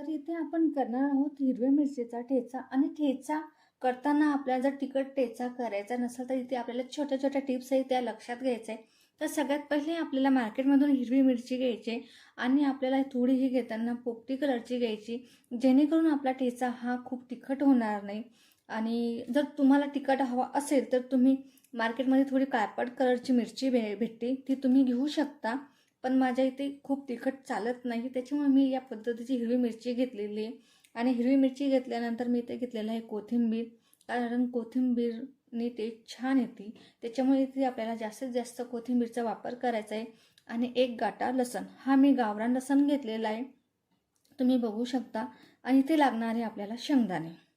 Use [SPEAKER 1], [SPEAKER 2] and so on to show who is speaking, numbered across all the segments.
[SPEAKER 1] तर इथे आपण करणार आहोत हिरव्या मिरचीचा ठेचा आणि ठेचा करताना आपल्याला जर तिखट ठेचा करायचा नसेल तर इथे आपल्याला छोट्या छोट्या टिप्स आहेत त्या लक्षात घ्यायच्या आहे तर सगळ्यात पहिले आपल्याला मार्केटमधून हिरवी मिरची घ्यायची आणि आपल्याला थोडीही घेताना पोपटी कलरची घ्यायची जेणेकरून आपला ठेचा हा खूप तिखट होणार नाही. आणि जर तुम्हाला तिखट हवा असेल तर तुम्ही मार्केटमध्ये थोडी काळपट कलरची मिरची भे भेटते ती तुम्ही घेऊ शकता. पण माझ्या इथे खूप तिखट चालत नाही. त्याच्यामुळे मी या पद्धतीची हिरवी मिरची घेतलेली आहे. आणि हिरवी मिरची घेतल्यानंतर मी इथे घेतलेलं आहे कोथिंबीर. कारण कोथिंबीरने ते छान येते. त्याच्यामुळे इथे आपल्याला जास्तीत जास्त कोथिंबीरचा वापर करायचा आहे. आणि एक गाटा लसण. हा मी गावरान लसण घेतलेला आहे. तुम्ही बघू शकता. आणि इथे लागणारे आपल्याला शेंगदाणे.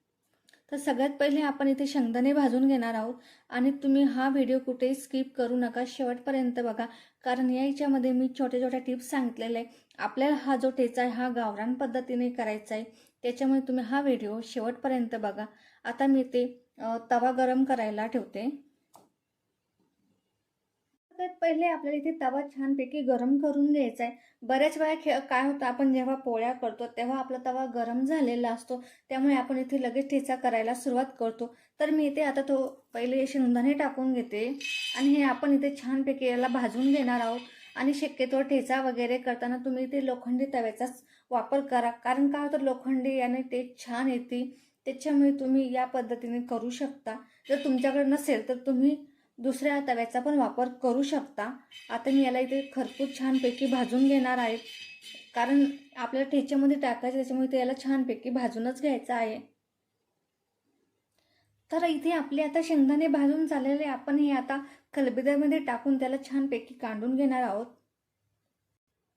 [SPEAKER 1] तर सगळ्यात पहिले आपण इथे शेंगदाणे भाजून घेणार आहोत. आणि तुम्ही हा व्हिडिओ कुठेही स्किप करू नका. शेवटपर्यंत बघा. कारण या याच्यामध्ये मी छोट्या छोट्या टिप्स सांगितलेल्या आहे. आपल्याला हा जो ठेचा आहे हा गावरान पद्धतीने करायचा आहे. त्याच्यामुळे तुम्ही हा व्हिडिओ शेवटपर्यंत बघा. आता मी ते तवा गरम करायला ठेवते. सगळ्यात पहिले आपल्याला इथे तवा छानपैकी गरम करून घ्यायचा आहे बऱ्याच वेळा खे काय होतं आपण जेव्हा पोळ्या करतो तेव्हा आपला तवा गरम झालेला असतो. त्यामुळे आपण इथे लगेच ठेचा करायला सुरुवात करतो. तर मी इथे आता तो पहिले शेंगदाणे टाकून घेते. आणि हे आपण इथे छानपैकी याला भाजून घेणार आहोत. आणि शक्यतो ठेचा वगैरे करताना तुम्ही इथे लोखंडी तव्याचाच वापर करा. कारण काय होतं लोखंडी याने ते छान येते. त्याच्यामुळे तुम्ही या पद्धतीने करू शकता. जर तुमच्याकडे नसेल तर तुम्ही दुसऱ्या तव्याचा पण वापर करू शकता. आता मी याला इथे खरपूस छानपैकी भाजून घेणार आहे. कारण आपल्याला ठेच्यामध्ये टाकायचं त्याच्यामुळे ते याला छानपैकी भाजूनच घ्यायचं आहे. तर इथे आपले आता शेंगदाणे भाजून झालेले आपण हे आता खलबत्यामध्ये टाकून त्याला छानपैकी कांडून घेणार आहोत.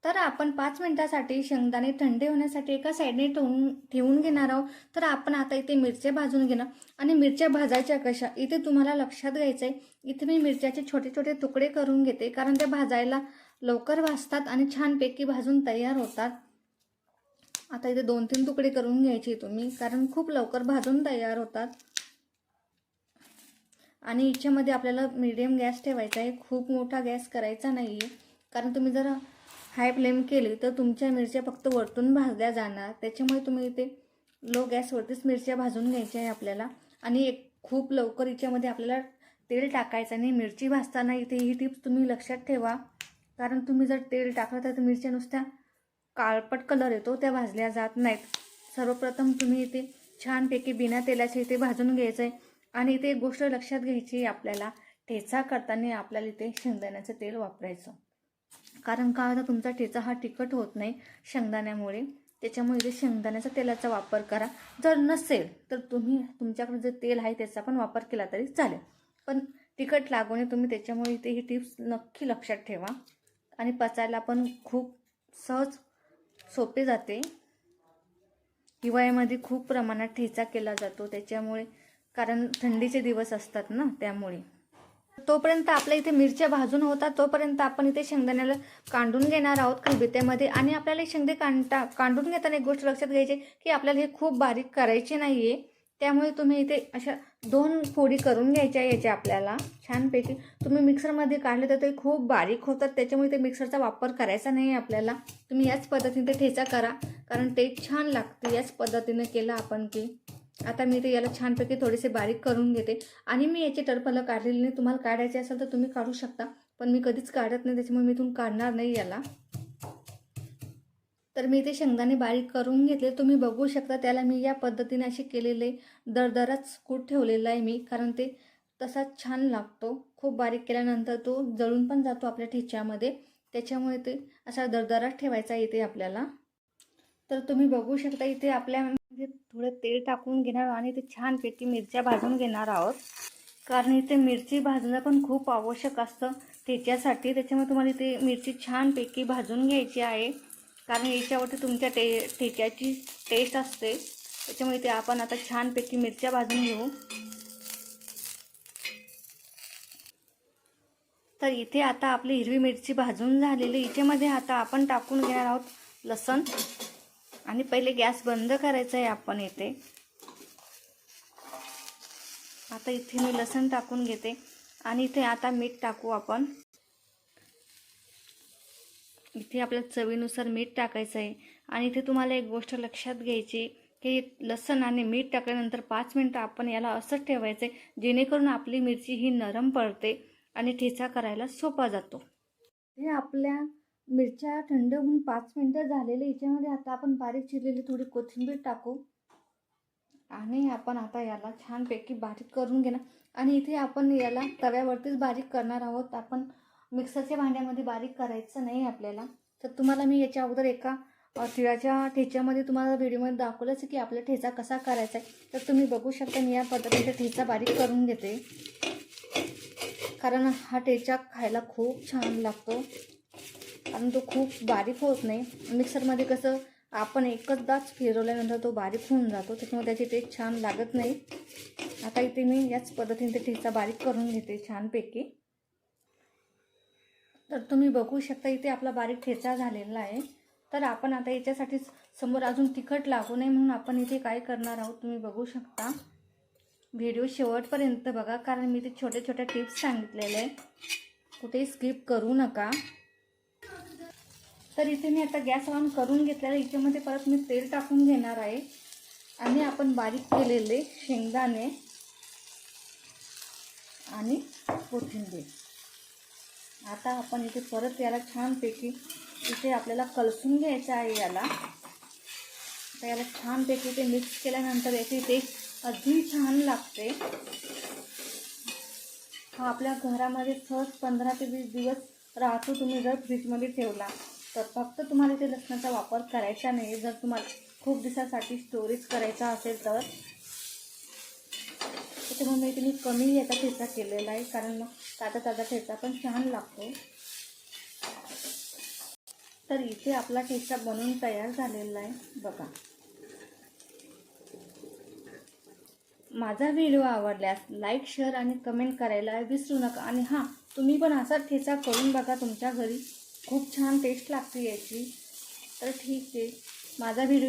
[SPEAKER 1] तर आपण पाच मिनिटासाठी शेंगदाणे थंडे होण्यासाठी एका साईडने ठेवून ठेवून घेणार आहोत. तर आपण आता इथे मिरच्या भाजून घेणार. आणि मिरच्या भाजायच्या कशा? इथे तुम्हाला लक्षात घ्यायचं आहे इथे मी मिरच्याचे छोटे छोटे तुकडे करून घेते कारण ते भाजायला लवकर भाजतात आणि छानपैकी भाजून तयार होतात. आता इथे दोन तीन तुकडे करून घ्यायचे तुम्ही कारण खूप लवकर भाजून तयार होतात. आणि याच्यामध्ये आपल्याला मीडियम गॅस ठेवायचा आहे. खूप मोठा गॅस करायचा नाही आहे कारण तुम्ही जर हाय फ्लेम केली तर तुमच्या मिरच्या फक्त वरतून भाजल्या जाणार. त्याच्यामुळे तुम्ही इथे लो गॅसवरतीच मिरच्या भाजून घ्यायच्या आहे आपल्याला. आणि एक खूप लवकर याच्यामध्ये आपल्याला तेल टाकायचं आणि मिरची भाजताना इथे ही टिप्स तुम्ही लक्षात ठेवा. कारण तुम्ही जर तेल टाकलं तर मिरच्या नुसत्या काळपट कलर येतो त्या भाजल्या जात नाहीत. सर्वप्रथम तुम्ही इथे छानपैकी बिना तेलाचे इथे भाजून घ्यायचं आहे आणि इथे एक गोष्ट लक्षात घ्यायची आपल्याला ठेचा करताना आपल्याला इथे शेंगदाण्याचं तेल वापरायचं. कारण का आता तुमचा ठेचा हा तिखट होत नाही शेंगदाण्यामुळे. त्याच्यामुळे इथे शेंगदाण्याचा तेलाचा वापर करा. जर नसेल तर तुम्ही तुमच्याकडे जे तेल आहे त्याचा पण वापर केला तरी चालेल. पण तिखट लागू नये तुम्ही त्याच्यामुळे इथे ही टिप्स नक्की लक्षात ठेवा. आणि पचायला पण खूप सहज सोपे जाते. हिवाळ्यामध्ये खूप प्रमाणात ठेचा केला जातो. त्याच्यामुळे कारण थंडीचे दिवस असतात ना त्यामुळे. तोपर्यंत आपल्या इथे मिरच्या भाजून होतात तोपर्यंत आपण इथे शेंगदाण्याला कांडून घेणार आहोत खलबित्यामध्ये आणि आपल्याला शेंगदे कांटा कांडून घेताना एक गोष्ट लक्षात घ्यायची की आपल्याला हे खूप बारीक करायचे नाही आहे त्यामुळे तुम्ही इथे अशा दोन फोडी करून घ्यायच्या याच्या आपल्याला. छानपैकी. तुम्ही मिक्सरमध्ये काढले तर ते खूप बारीक होतात. त्याच्यामुळे ते मिक्सरचा वापर करायचा नाही आहे आपल्याला. तुम्ही याच पद्धतीने ते ठेचा करा. कारण ते छान लागते याच पद्धतीने केलं आपण की. आता मी ते याला छानपैकी थोडेसे बारीक करून घेते. आणि मी याचे टरफलं काढलेले नाही. तुम्हाला काढायचे असेल तर तुम्ही काढू शकता. पण मी कधीच काढत नाही. त्याच्यामुळे मी इथून काढणार नाही याला. तर मी ते शेंगदाणे बारीक करून घेतले. तुम्ही बघू शकता त्याला मी या पद्धतीने असे केलेले दरदराच कूट ठेवलेला आहे मी. कारण ते तसाच छान लागतो. खूप बारीक केल्यानंतर तो जळून पण जातो आपल्या ठेच्यामध्ये. त्याच्यामुळे ते असा दरदरात ठेवायचा इथे आपल्याला. तर तुम्ही बघू शकता इथे आपल्या म्हणजे थोडं तेल टाकून घेणार आणि ते छानपैकी मिरच्या भाजून घेणार आहोत. कारण इथे मिरची भाजणं पण खूप आवश्यक असतं. ठेच्यासाठी त्याच्यामुळे तुम्हाला इथे मिरची छानपैकी भाजून घ्यायची आहे. कारण याच्यावरती तुमच्या टे ठेच्याची टेस्ट असते. त्याच्यामुळे ते आपण आता छानपैकी मिरच्या भाजून घेऊ. तर इथे आता आपली हिरवी मिरची भाजून झालेली. याच्यामध्ये आता आपण टाकून घेणार आहोत लसण. आणि पहिले गॅस बंद करायचा आहे आपण इथे. आता इथे मी लसण टाकून घेते. आणि इथे आता मीठ टाकू आपण. इथे आपल्या चवीनुसार मीठ टाकायचं आहे आणि इथे तुम्हाला एक गोष्ट लक्षात घ्यायची की लसण आणि मीठ टाकल्यानंतर पाच मिनटं आपण याला असंच ठेवायचं आहे जेणेकरून आपली मिरची ही नरम पडते आणि ठेचा करायला सोपा जातो. हे आपल्या मिरच्या थंड होऊन पाच मिनटं झालेले याच्यामध्ये आता आपण बारीक चिरलेली थोडी कोथिंबीर टाकू. आणि आपण आता याला छानपैकी बारीक करून घेणार. आणि इथे आपण याला तव्यावरतीच बारीक करणार आहोत. आपण मिक्सरच्या भांड्यामध्ये बारीक करायचं नाही आपल्याला. तर तुम्हाला मी याच्या अगोदर एका तिळाच्या ठेच्यामध्ये तुम्हाला व्हिडिओमध्ये दाखवलंच आहे की आपला ठेचा कसा करायचा आहे. तर तुम्ही बघू शकता मी या पद्धतीने ठेचा बारीक करून घेते. कारण हा ठेचा खायला खूप छान लागतो. कारण तो खूप बारीक होत नाही. मिक्सरमध्ये कसं आपण एकचदाच फिरवल्यानंतर तो बारीक होऊन जातो. त्याच्यामुळे त्याची टेस्ट छान लागत नाही. आता इथे मी याच पद्धतीने ते ठेचा बारीक करून घेते छानपैकी. तर तुम्ही बघू शकता इथे आपला बारीक ठेचा झालेला आहे. तर आपण आता याच्यासाठी समोर अजून तिखट लागू नये म्हणून आपण इथे काय करणार आहोत तुम्ही बघू शकता. व्हिडिओ शेवटपर्यंत बघा कारण मी ते छोट्या छोट्या टिप्स सांगितलेले आहे कुठेही स्किप करू नका. तर इथे मी आता गॅस ऑन करून घेतलेला इथेमध्ये परत मी तेल टाकून घेणार आहे. आणि आपण बारीक केलेले शेंगदाणे आणि कोथिंबीर. आता आपण इथे परत याला छानपैकी इथे आपल्याला कलसून घ्यायचं आहे याला. आता याला छानपैकी ते मिक्स केल्यानंतर याची ते अगदी छान लागते. हा आपल्या घरामध्ये सहज पंधरा ते वीस दिवस राहतो तुम्ही जर फ्रीजमध्ये ठेवला. तर फक्त तुम्हाला ते लसणाचा वापर करायचा नाही. जर तुम्हाला खूप दिवसासाठी स्टोरेज करायचा असेल तर. त्याच्यामुळे मी कमी याचा ठेचा केलेला आहे कारण मग ताजा ताजा ठेचा पण छान लागतो. तर इथे आपला ठेचा बनवून तयार झालेला आहे. बघा. माझा व्हिडिओ आवडल्यास लाईक शेअर आणि कमेंट करायला विसरू नका. आणि हां तुम्ही पण असा ठेचा करून बघा तुमच्या घरी. खूप छान टेस्ट लागते याची. तर ठीक आहे. माझा व्हिडिओ